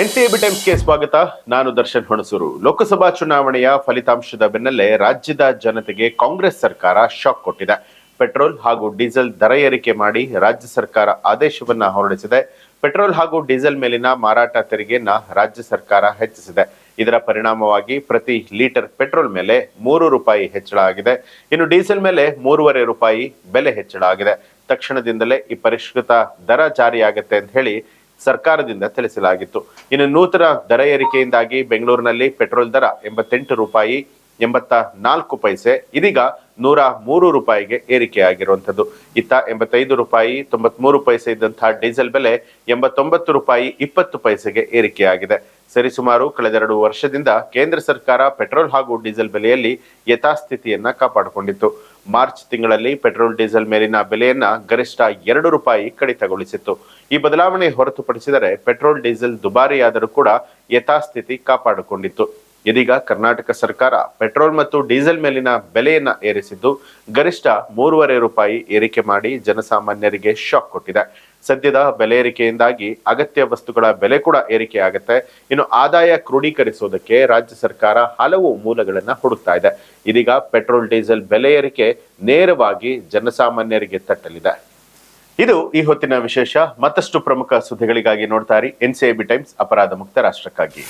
ಎನ್ಸಿಎಬಿ ಟೈಮ್ಸ್ಗೆ ಸ್ವಾಗತ. ನಾನು ದರ್ಶನ್ ಹೊಣಸೂರು. ಲೋಕಸಭಾ ಚುನಾವಣೆಯ ಫಲಿತಾಂಶದ ಬೆನ್ನಲ್ಲೇ ರಾಜ್ಯದ ಜನತೆಗೆ ಕಾಂಗ್ರೆಸ್ ಸರ್ಕಾರ ಶಾಕ್ ಕೊಟ್ಟಿದೆ. ಪೆಟ್ರೋಲ್ ಹಾಗೂ ಡೀಸೆಲ್ ದರ ಏರಿಕೆ ಮಾಡಿ ರಾಜ್ಯ ಸರ್ಕಾರ ಆದೇಶವನ್ನ ಹೊರಡಿಸಿದೆ. ಪೆಟ್ರೋಲ್ ಹಾಗೂ ಡೀಸೆಲ್ ಮೇಲಿನ ಮಾರಾಟ ತೆರಿಗೆಯನ್ನ ರಾಜ್ಯ ಸರ್ಕಾರ ಹೆಚ್ಚಿಸಿದೆ. ಇದರ ಪರಿಣಾಮವಾಗಿ ಪ್ರತಿ ಲೀಟರ್ ಪೆಟ್ರೋಲ್ ಮೇಲೆ ಮೂರು ರೂಪಾಯಿ ಹೆಚ್ಚಳ ಆಗಿದೆ. ಇನ್ನು ಡೀಸೆಲ್ ಮೇಲೆ ಮೂರುವರೆ ರೂಪಾಯಿ ಬೆಲೆ ಹೆಚ್ಚಳ ಆಗಿದೆ. ತಕ್ಷಣದಿಂದಲೇ ಈ ಪರಿಷ್ಕೃತ ದರ ಜಾರಿಯಾಗತ್ತೆ ಅಂತ ಹೇಳಿ ಸರ್ಕಾರದಿಂದ ತಿಳಿಸಲಾಗಿತ್ತು. ಇನ್ನು ನೂತನ ದರ ಏರಿಕೆಯಿಂದಾಗಿ ಬೆಂಗಳೂರಿನಲ್ಲಿ ಪೆಟ್ರೋಲ್ ದರ ಎಂಬತ್ತೆಂಟು ರೂಪಾಯಿ, ಎಂಬತ್ತ ನಾಲ್ಕು ಪೈಸೆ, ಇದೀಗ ನೂರ ಮೂರು ರೂಪಾಯಿಗೆ ಏರಿಕೆಯಾಗಿರುವಂಥದ್ದು. ಇತ್ತ ಎಂಬತ್ತೈದು ರೂಪಾಯಿ, ತೊಂಬತ್ಮೂರು ಪೈಸೆ ಇದ್ದಂತಹ ಡೀಸೆಲ್ ಬೆಲೆ ಎಂಬತ್ತೊಂಬತ್ತು ರೂಪಾಯಿ, ಇಪ್ಪತ್ತು ಪೈಸೆಗೆ ಏರಿಕೆಯಾಗಿದೆ. ಸರಿಸುಮಾರು ಕಳೆದೆರಡು ವರ್ಷದಿಂದ ಕೇಂದ್ರ ಸರ್ಕಾರ ಪೆಟ್ರೋಲ್ ಹಾಗೂ ಡೀಸೆಲ್ ಬೆಲೆಯಲ್ಲಿ ಯಥಾಸ್ಥಿತಿಯನ್ನ ಕಾಪಾಡಿಕೊಂಡಿತ್ತು. ಮಾರ್ಚ್ ತಿಂಗಳಲ್ಲಿ ಪೆಟ್ರೋಲ್ ಡೀಸೆಲ್ ಮೇಲಿನ ಬೆಲೆಯನ್ನ ಗರಿಷ್ಠ ಎರಡು ರೂಪಾಯಿ ಕಡಿತಗೊಳಿಸಿತ್ತು. ಈ ಬದಲಾವಣೆ ಹೊರತುಪಡಿಸಿದರೆ ಪೆಟ್ರೋಲ್ ಡೀಸೆಲ್ ದುಬಾರಿಯಾದರೂ ಕೂಡ ಯಥಾಸ್ಥಿತಿ ಕಾಪಾಡಿಕೊಂಡಿತ್ತು. ಇದೀಗ ಕರ್ನಾಟಕ ಸರ್ಕಾರ ಪೆಟ್ರೋಲ್ ಮತ್ತು ಡೀಸೆಲ್ ಮೇಲಿನ ಬೆಲೆಯನ್ನ ಏರಿಸಿದ್ದು ಗರಿಷ್ಠ ಮೂರುವರೆ ರೂಪಾಯಿ ಏರಿಕೆ ಮಾಡಿ ಜನಸಾಮಾನ್ಯರಿಗೆ ಶಾಕ್ ಕೊಟ್ಟಿದೆ. ಸದ್ಯದ ಬೆಲೆ ಏರಿಕೆಯಿಂದಾಗಿ ಅಗತ್ಯ ವಸ್ತುಗಳ ಬೆಲೆ ಕೂಡ ಏರಿಕೆ ಆಗುತ್ತೆ ಇನ್ನು ಆದಾಯ ಕ್ರೋಢೀಕರಿಸುವುದಕ್ಕೆ ರಾಜ್ಯ ಸರ್ಕಾರ ಹಲವು ಮೂಲಗಳನ್ನ ಹುಡುಕ್ತಾ ಇದೆ. ಇದೀಗ ಪೆಟ್ರೋಲ್, ಡೀಸೆಲ್ ಬೆಲೆ ಏರಿಕೆ ನೇರವಾಗಿ ಜನಸಾಮಾನ್ಯರಿಗೆ ತಟ್ಟಲಿದೆ. ಇದು ಈ ಹೊತ್ತಿನ ವಿಶೇಷ. ಮತ್ತಷ್ಟು ಪ್ರಮುಖ ಸುದ್ದಿಗಳಿಗಾಗಿ ನೋಡ್ತಾ ಇರಿ. ಎನ್ಸಿಐಬಿ ಟೈಮ್ಸ್, ಅಪರಾಧ ಮುಕ್ತ ರಾಷ್ಟ್ರಕ್ಕಾಗಿ.